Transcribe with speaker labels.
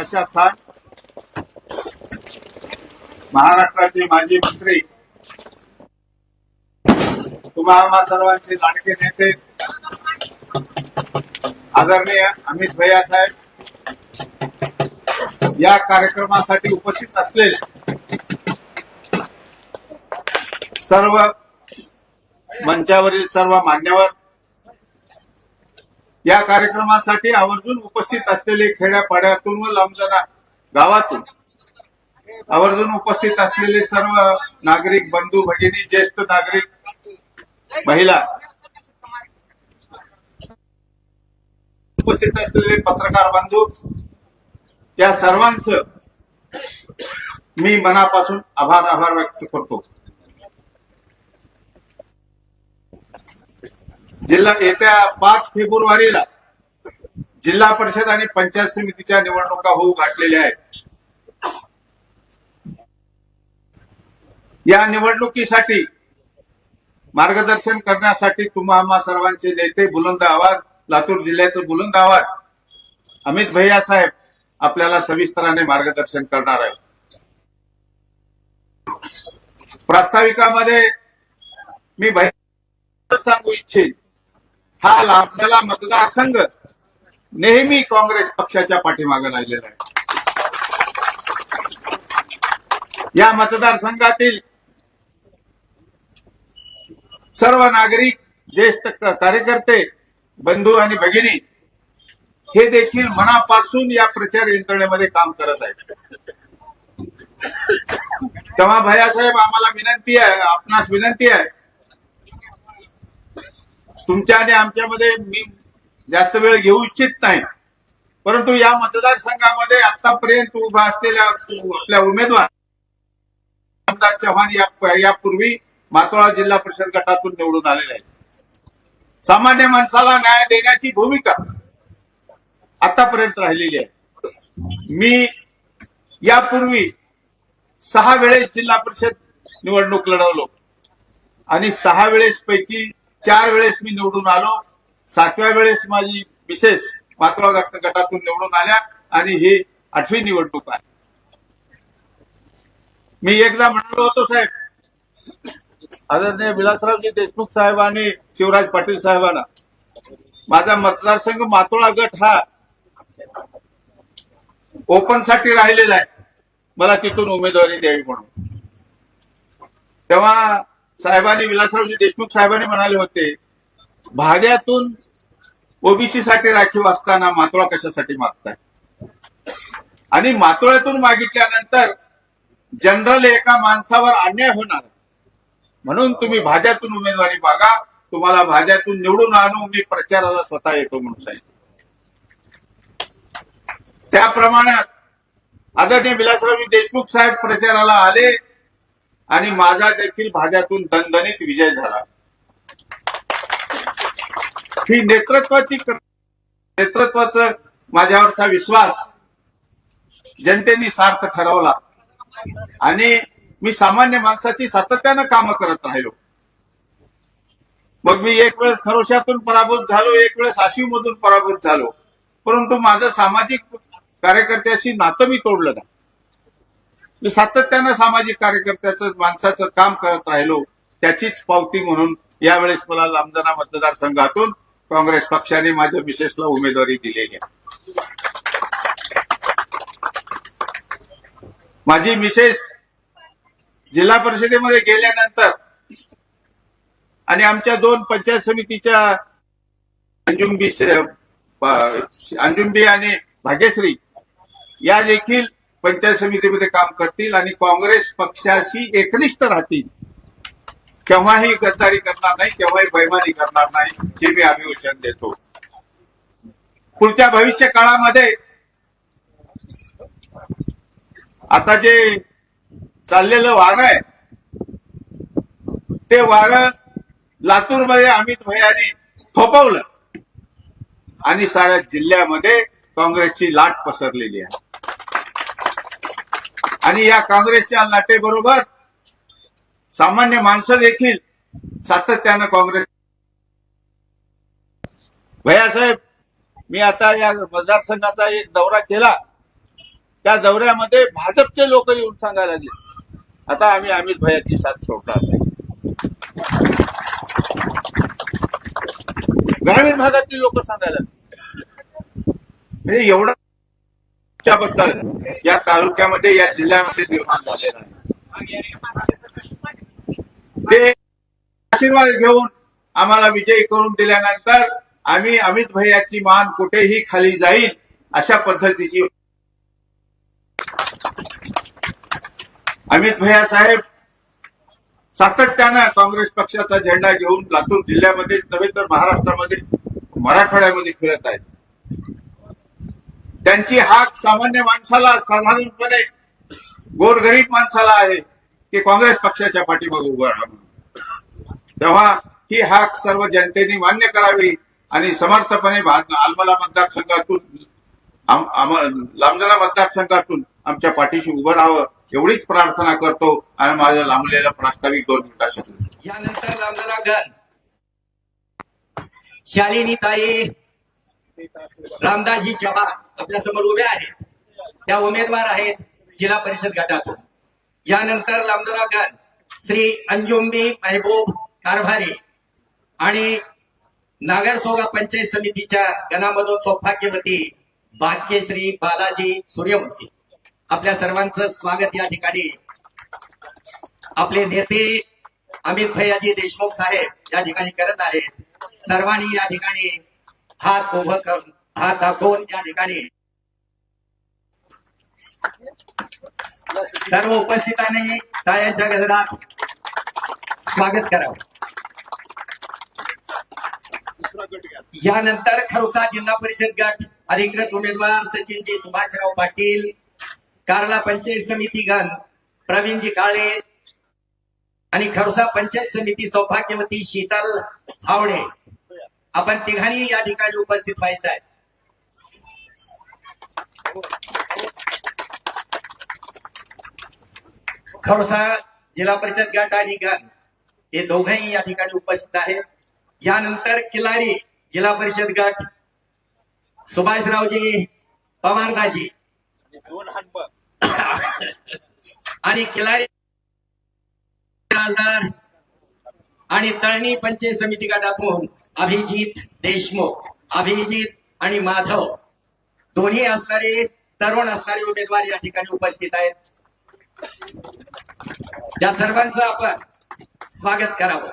Speaker 1: आशा स्थान महाराष्ट्राचे माजी मंत्री तुम्हा सर्वांचे लाडके नेते आदरणीय अमित भैया साहेब या कार्यक्रमासाठी उपस्थित असलेले सर्व मंचावरील सर्व मान्यवर या कार्यक्रमासाठी आवर्जून उपस्थित असलेले खेड्यापाड्यातून व लांबजना गावातून आवर्जून उपस्थित असलेले सर्व नागरिक बंधू भगिनी ज्येष्ठ नागरिक महिला उपस्थित असलेले पत्रकार बंधू या सर्वांच मी मनापासून आभार आभार व्यक्त करतो. जिल्हा येत्या पाच फेब्रुवारीला जिल्हा परिषद आणि पंचायत समितीच्या निवडणुका होऊ घातलेल्या आहेत. या निवडणुकीसाठी मार्गदर्शन करण्यासाठी तुम्हा आम्हा सर्वांचे नेते बुलंद आवाज लातूर जिल्ह्याचे बुलंद आवाज अमित भैया साहेब आपल्याला सविस्तराने मार्गदर्शन करणार आहे प्रास्ताविकामध्ये मी भैया सांगू इच्छित हा आपल्याला मतदारसंघ नेहमी काँग्रेस पक्षाच्या पाठीमागे राहिलेला आहे. या मतदारसंघातील सर्व नागरिक ज्येष्ठ कार्यकर्ते बंधू आणि भगिनी हे देखील मनापासून या प्रचार यंत्रणेमध्ये काम करत आहेत. तेव्हा भैयासाहेब आम्हाला विनंती आहे आपणास विनंती आहे तुमच्या आणि आमच्यामध्ये मी जास्त वेळ घेऊ इच्छित नाही. परंतु या मतदारसंघामध्ये आतापर्यंत उभा असलेल्या आपल्या उमेदवार आमदार चव्हाण या यापूर्वी मातोळा जिल्हा परिषद गटातून निवडून आलेले आहेत. सामान्य माणसाला न्याय देण्याची भूमिका आतापर्यंत राहिलेली आहे. मी यापूर्वी सहा वेळेस जिल्हा परिषद निवडणूक लढवलो आणि सहा वेळेस पैकी चार वेळेस मी निवडून आलो. सातव्या वेळेस माझी विशेष पाचवा गट गटातून निवडून आल्या आणि ही आठवी निवडणूक आहे. मी एकदा म्हणालो होतो साहेब आदरणीय विलासरावजी देशमुख साहेब आणि शिवराज पाटील साहेबांना माझा मतदारसंघ मातोळा गट हा ओपनसाठी राहिलेला आहे. मला तिथून उमेदवारी द्यावी म्हणून. तेव्हा साहेबांनी विलासरावजी देशमुख साहेबांनी म्हणाले होते भाड्यातून ओबीसी साठी राखीव असताना मातोळा कशासाठी मागताय? आणि मातोळ्यातून मागितल्यानंतर जनरल एका माणसावर अन्याय होणार. म्हणून तुम्ही भाज्यातून उमेदवारी मागा तुम्हाला भाज्यातून निवडून आणू मी प्रचाराला स्वतः येतो म्हणून सांगितलं. त्याप्रमाणे आदरणीय विलासरावजी देशमुख साहेब प्रचाराला आले. आणि माझा देखील भाज्यातून दणदणीत विजय झाला. ही नेतृत्वाची नेतृत्वाचं माझ्यावरचा विश्वास जनतेने सार्थ ठरवला. आणि मी सामान्य माणसाची सातत्यानं कामं करत राहिलो. मग मी एक वेळेस खरोशातून पराभूत झालो एक वेळेस आशिव मधून पराभूत झालो. परंतु माझं सामाजिक कार्यकर्त्याशी नातं मी तोडलं नाही. मी सातत्यानं सामाजिक कार्यकर्त्याचं माणसाचं काम करत राहिलो त्याचीच पावती म्हणून यावेळेस मला लांबजना मतदारसंघातून काँग्रेस पक्षाने माझ्या मिसेसला उमेदवारी दिलेली आहे. माझी मिसेस जिल्हा परिषदेमध्ये गेल्यानंतर आणि आमच्या दोन पंचायत समितीच्या अंजुंबी अंजुंबी आणि भाग्यश्री या देखील पंचायत समितीमध्ये काम करतील आणि काँग्रेस पक्षाशी एकनिष्ठ राहतील. केव्हाही गद्दारी करणार नाही केव्हाही बैमानी करणार नाही हे मी अभिवचन देतो. पुढच्या भविष्य काळामध्ये आता जे चाललेलं वारं आहे ते वारं लातूरमध्ये अमित भैयानी थोपवलं आणि साऱ्या जिल्ह्यामध्ये काँग्रेसची लाट पसरलेली आहे. आणि या काँग्रेसच्या लाटेबरोबर सामान्य माणसं देखील सातत्यानं काँग्रेस भैयासाहेब मी आता या मतदारसंघाचा एक दौरा केला. त्या दौऱ्यामध्ये भाजपचे लोक येऊन सांगायला लागले. आता आम्ही अमित भैयाची साथ सोडणार नाही. ग्रामीण भागातली लोक सांगायला म्हणजे एवढं त्याबद्दल या तालुक्यामध्ये या जिल्ह्यामध्ये निर्माण झालेला आहे. ते आशीर्वाद घेऊन आम्हाला विजयी करून दिल्यानंतर आम्ही अमित भैयाची मान कुठेही खाली जाईल अशा पद्धतीची अमित भैया साहेब सातत्यानं काँग्रेस पक्षाचा झेंडा घेऊन लातूर जिल्ह्यामध्ये नव्हे तर महाराष्ट्रामध्ये मराठवाड्यामध्ये फिरत आहेत. त्यांची हाक सामान्य माणसाला साधारणपणे गोरगरीब माणसाला आहे की काँग्रेस पक्षाच्या पाठीमागे उभं राहा तेव्हा ही हाक सर्व जनतेने मान्य करावी आणि समर्थपणे आलमला मतदारसंघातून लांबजरा मतदारसंघातून आमच्या पाठीशी उभं राहावं एवढीच प्रार्थना करतो आणि माझा लांबलेला प्रास्ताविक दोन मिनिटासाठी.
Speaker 2: यानंतर लांबजरा शालिनी ताई रामदासजी चव्हाण. आपल्यासमोर उभे आहेत. त्या उमेदवार आहेत जिल्हा परिषद गटातून. यानंतर लांबजरा गण श्री अंजुंबी महबूब कारभारी आणि नागरसोगा पंचायत समितीच्या गणामधून सौभाग्यवती भाग्यश्री बालाजी सूर्यवंशी. आपल्या सर्वांचं स्वागत या ठिकाणी. आपले नेते अमित भैयाजी देशमुख साहेब या ठिकाणी करत आहेत. सर्वांनी या ठिकाणी हात उभं करून हात दाखवून या ठिकाणी. सर्व उपस्थितांनी टाळ्यांच्या गजरात स्वागत करावं. यानंतर खरोसा जिल्हा परिषद गट अधिकृत उमेदवार सचिनजी सुभाषराव पाटील कारला पंचायत समिती गण प्रवीणजी काळे आणि खरसा पंचायत समिती सौभाग्यवती शीतल हावडे आपण तिघांनी या ठिकाणी उपस्थित व्हायचं आहे. खरसा जिल्हा परिषद गट आणि गण हे दोघेही या ठिकाणी उपस्थित आहेत यानंतर किलारी जिल्हा परिषद गट सुभाषरावजी पवारदाजी. आणि किलारी आणि तळणी पंचायत समिती गटातून अभिजित देशमुख अभिजित आणि माधव दोन्ही असणारे तरुण असणारे उमेदवार या ठिकाणी उपस्थित आहेत. त्या सर्वांचं आपण स्वागत करावं.